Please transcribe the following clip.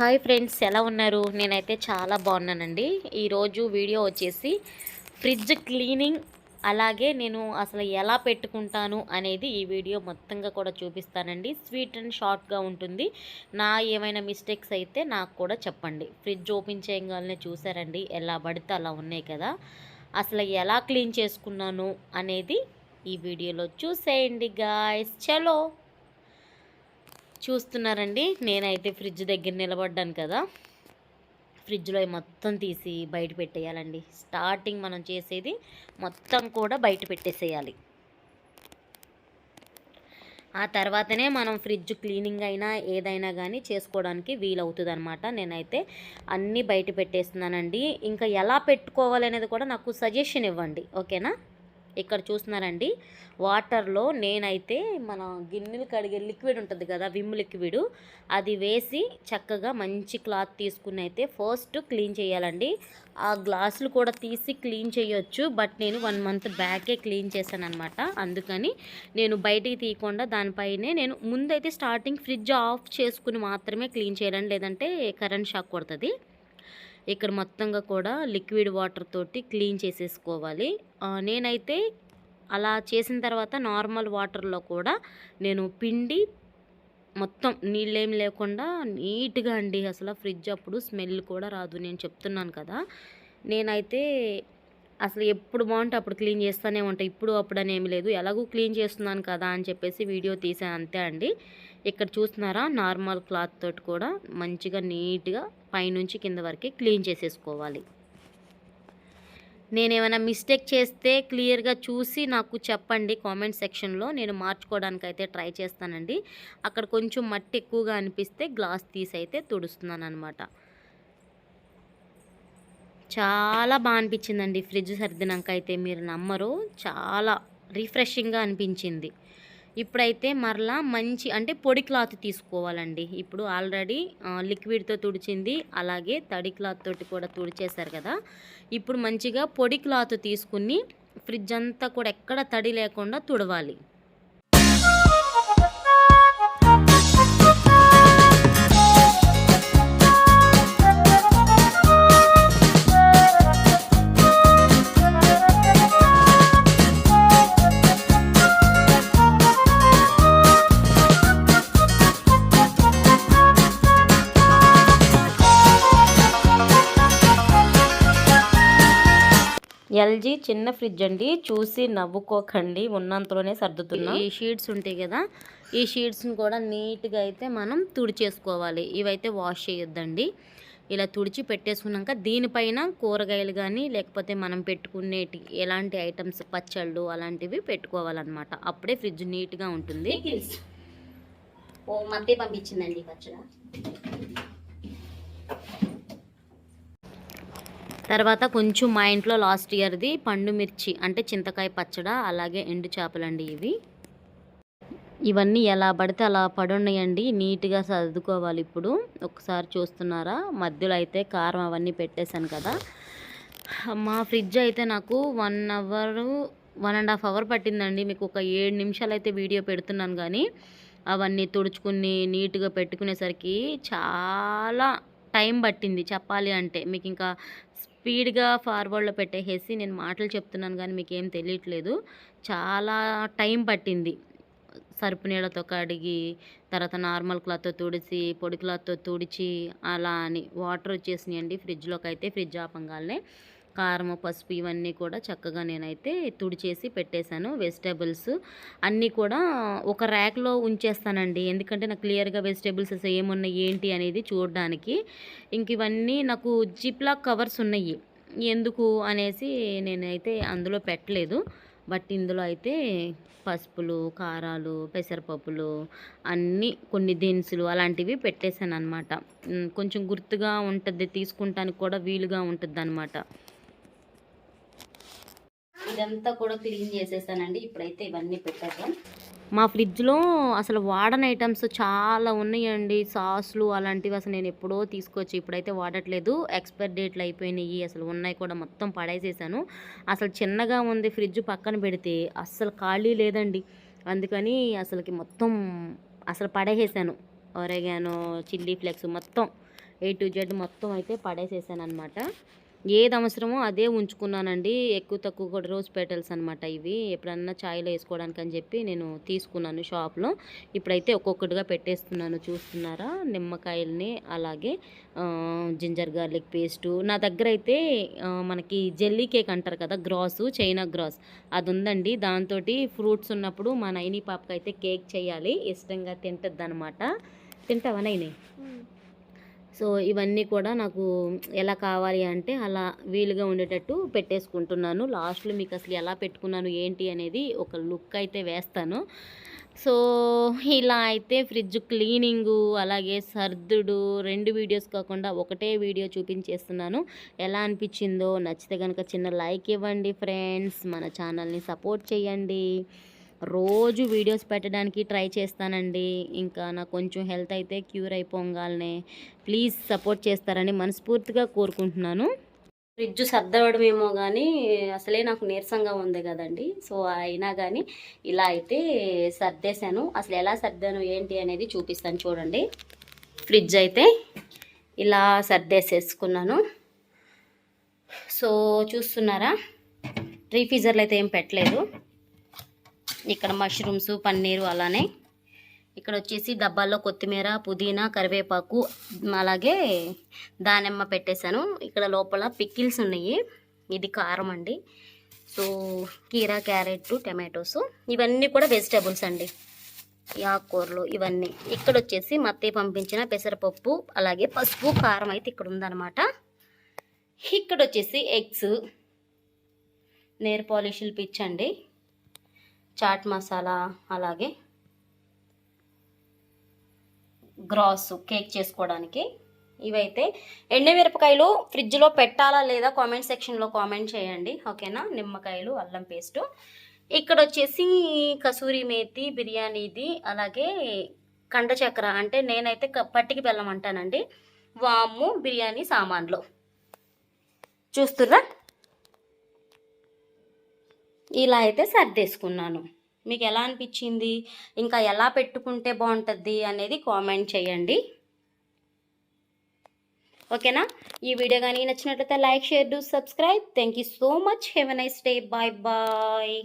Hi friends ఎలా ఉన్నారు? నేనైతే చాలా బాగున్నానండి. ఈరోజు వీడియో వచ్చేసి ఫ్రిడ్జ్ క్లీనింగ్ అలాగే నేను అసలు ఎలా పెట్టుకుంటాను అనేది ఈ వీడియో మొత్తంగా కూడా చూపిస్తానండి. స్వీట్ అండ్ షార్ట్గా ఉంటుంది. నా ఏమైనా మిస్టేక్స్ అయితే నాకు కూడా చెప్పండి. ఫ్రిడ్జ్ ఓపెన్ చేయగానే చూసారండి ఎలా పడితే అలా ఉన్నాయి కదా. అసలు ఎలా క్లీన్ చేసుకున్నాను అనేది ఈ వీడియోలో చూసేయండి గాయస్. చలో! చూస్తున్నారండి. నేనైతే ఫ్రిడ్జ్ దగ్గర నిలబడ్డాను కదా. ఫ్రిడ్జ్లో మొత్తం తీసి బయట పెట్టేయాలండి. స్టార్టింగ్ మనం చేసేది మొత్తం కూడా బయట పెట్టేసేయాలి. ఆ తర్వాతనే మనం ఫ్రిడ్జ్ క్లీనింగ్ అయినా ఏదైనా కానీ చేసుకోవడానికి వీలవుతుంది అనమాట నేనైతే అన్నీ బయట పెట్టేస్తున్నానండి. ఇంకా ఎలా పెట్టుకోవాలనేది కూడా నాకు సజెషన్ ఇవ్వండి. ఓకేనా? ఇక్కడ చూస్తున్నారండి. వాటర్లో నేనైతే మన గిన్నెలు కడిగే లిక్విడ్ ఉంటుంది కదా విమ్ లిక్విడ్ అది వేసి చక్కగా మంచి క్లాత్ తీసుకుని అయితే ఫస్ట్ క్లీన్ చేయాలండి. ఆ గ్లాసులు కూడా తీసి క్లీన్ చేయొచ్చు బట్ నేను వన్ మంత్ బ్యాకే క్లీన్ చేశాను అనమాట అందుకని నేను బయటికి తీయకుండా దానిపైనే నేను ముందైతే స్టార్టింగ్ ఫ్రిడ్జ్ ఆఫ్ చేసుకుని మాత్రమే క్లీన్ చేయాలని లేదంటే కరెంట్ షాక్ కొడుతుంది. ఇక్కడ మొత్తంగా కూడా లిక్విడ్ వాటర్ తోటి క్లీన్ చేసేసుకోవాలి. నేనైతే అలా చేసిన తర్వాత నార్మల్ వాటర్లో కూడా నేను పిండి మొత్తం నీళ్ళేం లేకుండా నీట్గా అండి. అసలు ఫ్రిడ్జ్ అప్పుడు స్మెల్ కూడా రాదు. నేను చెప్తున్నాను కదా. నేనైతే అసలు ఎప్పుడు బాగుంటే అప్పుడు క్లీన్ చేస్తూనే ఉంటాయి ఇప్పుడు అప్పుడు ఏమి లేదు. ఎలాగూ క్లీన్ చేస్తున్నాను కదా అని చెప్పేసి వీడియో తీసాను అంతే అండి. ఇక్కడ చూస్తున్నారా? నార్మల్ క్లాత్ తోటి కూడా మంచిగా నీట్గా పైనుంచి కింద వరకు క్లీన్ చేసేసుకోవాలి. నేను ఏమైనా మిస్టేక్ చేస్తే క్లియర్గా చూసి నాకు చెప్పండి కామెంట్ సెక్షన్లో. నేను మార్చుకోవడానికి అయితే ట్రై చేస్తానండి. అక్కడ కొంచెం మట్టి ఎక్కువగా అనిపిస్తే గ్లాస్ తీసి అయితే తుడుస్తున్నాను అనమాట చాలా బాగా అనిపించిందండి. ఫ్రిడ్జ్ సర్దినాక అయితే మీరు నమ్మరు. చాలా రిఫ్రెషింగ్గా అనిపించింది. ఇప్పుడైతే మరలా మంచి అంటే పొడి క్లాత్ తీసుకోవాలండి. ఇప్పుడు ఆల్రెడీ లిక్విడ్తో తుడిచింది. అలాగే తడి క్లాత్ తోటి కూడా తుడిచేశారు కదా. ఇప్పుడు మంచిగా పొడి క్లాత్ తీసుకుని ఫ్రిడ్జ్ అంతా కూడా ఎక్కడ తడి లేకుండా తుడవాలి. ఎల్జీ చిన్న ఫ్రిడ్జ్ అండి. చూసి నవ్వుకోకండి. ఉన్నంతలోనే సర్దుతున్నాం. ఈ షీట్స్ ఉంటాయి కదా ఈ షీట్స్ని కూడా నీట్గా అయితే మనం తుడిచేసుకోవాలి. ఇవైతే వాష్ చేయొద్దండి. ఇలా తుడిచి పెట్టేసుకున్నాక దీనిపైన కూరగాయలు కానీ లేకపోతే మనం పెట్టుకునేటి ఎలాంటి ఐటమ్స్ పచ్చళ్ళు అలాంటివి పెట్టుకోవాలన్నమాట. అప్పుడే ఫ్రిడ్జ్ నీట్గా ఉంటుంది. ఓ మధ్య పంపించిందండి పచ్చడ. తర్వాత కొంచెం మా ఇంట్లో లాస్ట్ ఇయర్ది పండు మిర్చి అంటే చింతకాయ పచ్చడ అలాగే ఎండు చేపలండి ఇవి. ఇవన్నీ ఎలా పడితే అలా పడున్నాయండి నీట్గా సర్దుకోవాలి ఇప్పుడు. ఒకసారి చూస్తున్నారా? మధ్యలో అయితే కారం అవన్నీ పెట్టేశాను కదా. మా ఫ్రిడ్జ్ అయితే నాకు one hour one and half hour పట్టిందండి. మీకు ఒక ఏడు నిమిషాలు అయితే వీడియో పెడుతున్నాను కానీ అవన్నీ తుడుచుకుని నీట్గా పెట్టుకునేసరికి చాలా టైం పట్టింది చెప్పాలి అంటే. మీకు ఇంకా స్పీడ్గా ఫార్వర్డ్లో పెట్టేసేసి నేను మాటలు చెప్తున్నాను కానీ మీకు ఏం తెలియట్లేదు. చాలా టైం పట్టింది. సరుపు నీళ్ళతో కడిగి తర్వాత నార్మల్ క్లాత్తో తుడిచి పొడి క్లాత్తో తుడిచి అలా అని వాటర్ వచ్చేసినాయండి. ఫ్రిడ్జ్లోకి అయితే ఫ్రిడ్జ్ ఆపంగానే కారము పసుపు ఇవన్నీ కూడా చక్కగా నేనైతే తుడిచేసి పెట్టేశాను. వెజిటేబుల్స్ అన్నీ కూడా ఒక ర్యాక్లో ఉంచేస్తానండి. ఎందుకంటే నాకు క్లియర్గా వెజిటేబుల్స్ అసలు ఏమున్నాయి ఏంటి అనేది చూడడానికి. ఇంక ఇవన్నీ నాకు జిప్లా కవర్స్ ఉన్నాయి. ఎందుకు అనేసి నేనైతే అందులో పెట్టలేదు. బట్ ఇందులో అయితే పసుపులు కారాలు పెసరపప్పులు అన్నీ కొన్ని దినుసులు అలాంటివి పెట్టేశాను అనమాట కొంచెం గుర్తుగా ఉంటుంది తీసుకుంటానికి కూడా వీలుగా ఉంటుంది అనమాట ఇదంతా కూడా క్లీన్ చేసేసానండి. ఇప్పుడైతే ఇవన్నీ పెట్టేద్దాం. మా ఫ్రిడ్జ్లో అసలు వాడని ఐటమ్స్ చాలా ఉన్నాయండి. సాస్లు అలాంటివి అసలు నేను ఎప్పుడో తీసుకొచ్చి ఇప్పుడైతే వాడట్లేదు. ఎక్స్పైర్ డేట్లు అయిపోయినాయి. అసలు ఉన్నాయి కూడా మొత్తం పడేసేసాను. అసలు చిన్నగా ఉంది ఫ్రిడ్జ్ పక్కన పెడితే అస్సలు ఖాళీ లేదండి. అందుకని అసలుకి మొత్తం అసలు పడేసేసాను. ఒరేగాను చిల్లీ ఫ్లెక్స్ మొత్తం ఏ టు జెడ్ మొత్తం అయితే పడేసేసాను అనమాట ఏది అవసరమో అదే ఉంచుకున్నానండి. ఎక్కువ తక్కువ కూడా రోజ్ పెటల్స్ అనమాట ఇవి. ఎప్పుడన్నా ఛాయ్లో వేసుకోవడానికి అని చెప్పి నేను తీసుకున్నాను షాప్లో. ఇప్పుడైతే ఒక్కొక్కటిగా పెట్టేస్తున్నాను. చూస్తున్నారా? నిమ్మకాయల్ని అలాగే జింజర్ గార్లిక్ పేస్టు. నా దగ్గర అయితే మనకి జెల్లీ కేక్ అంటారు కదా గ్రాసు చైనా గ్రాస్. అది ఉందండి దాంతో ఫ్రూట్స్ ఉన్నప్పుడు మా నైని పాపకి అయితే కేక్ చేయాలి. ఇష్టంగా తింటుంది అనమాట తింటావా నైని? సో ఇవన్నీ కూడా నాకు ఎలా కావాలి అంటే అలా వీలుగా ఉండేటట్టు పెట్టేసుకుంటున్నాను. లాస్ట్లో మీకు అసలు ఎలా పెట్టుకున్నాను ఏంటి అనేది ఒక లుక్ అయితే వేస్తాను. సో ఇలా అయితే ఫ్రిడ్జ్ క్లీనింగు అలాగే సర్దుడు రెండు వీడియోస్ కాకుండా ఒకటే వీడియో చూపించేస్తున్నాను. ఎలా అనిపించిందో నచ్చితే కనుక చిన్న లైక్ ఇవ్వండి ఫ్రెండ్స్. మన ఛానల్ని సపోర్ట్ చేయండి. రోజు వీడియోస్ పెట్టడానికి ట్రై చేస్తానండి. ఇంకా నాకు కొంచెం హెల్త్ అయితే క్యూర్ అయిపోగాలనే ప్లీజ్ సపోర్ట్ చేస్తారని మనస్ఫూర్తిగా కోరుకుంటున్నాను. ఫ్రిడ్జ్ సర్దవడమేమో కానీ అసలే నాకు నీరసంగా ఉంది కదండి. సో అయినా కానీ ఇలా అయితే సర్దేశాను. అసలు ఎలా సర్దాను ఏంటి అనేది చూపిస్తాను చూడండి. ఫ్రిడ్జ్ అయితే ఇలా సర్దేసేసుకున్నాను. సో చూస్తున్నారా? రీఫ్రిజర్లు అయితే ఏం పెట్టలేదు. ఇక్కడ మష్రూమ్స్ పన్నీరు అలానే. ఇక్కడ వచ్చేసి డబ్బాల్లో కొత్తిమీర పుదీనా కరివేపాకు అలాగే దానిమ్మ పెట్టేశాను. ఇక్కడ లోపల పిక్కిల్స్ ఉన్నాయి. ఇది కారం అండి. సో కీరా క్యారెట్ టమాటోస్. ఇవన్నీ కూడా వెజిటేబుల్స్ అండి. ఈ ఆకుకూరలు ఇవన్నీ. ఇక్కడ వచ్చేసి మత్తి పంపించిన పెసరపప్పు అలాగే పసుపు కారం అయితే ఇక్కడ ఉందన్నమాట. ఇక్కడ వచ్చేసి ఎగ్స్ నేర్ పాలిష్లు పిచ్చండి చాట్ మసాలా అలాగే గ్రాస్ కేక్ చేసుకోవడానికి. ఇవైతే ఎండమిరపకాయలు ఫ్రిడ్జ్లో పెట్టాలా లేదా కామెంట్ సెక్షన్లో కామెంట్ చేయండి. ఓకేనా? నిమ్మకాయలు అల్లం పేస్టు. ఇక్కడ వచ్చేసి కసూరి మేతి బిర్యానీది అలాగే కండ చక్ర అంటే నేనైతే పట్టికి బెల్లం అంటానండి. వాము బిర్యానీ సామాన్లు. చూస్తుర్రా? ఇలా అయితే సర్దేసుకున్నాను. మీకు ఎలా అనిపించింది? ఇంకా ఎలా పెట్టుకుంటే బాగుంటుంది అనేది కామెంట్ చేయండి. ఓకేనా? ఈ వీడియో కానీ నచ్చినట్లయితే like share do subscribe. Thank you so much. Have a nice day. Bye bye.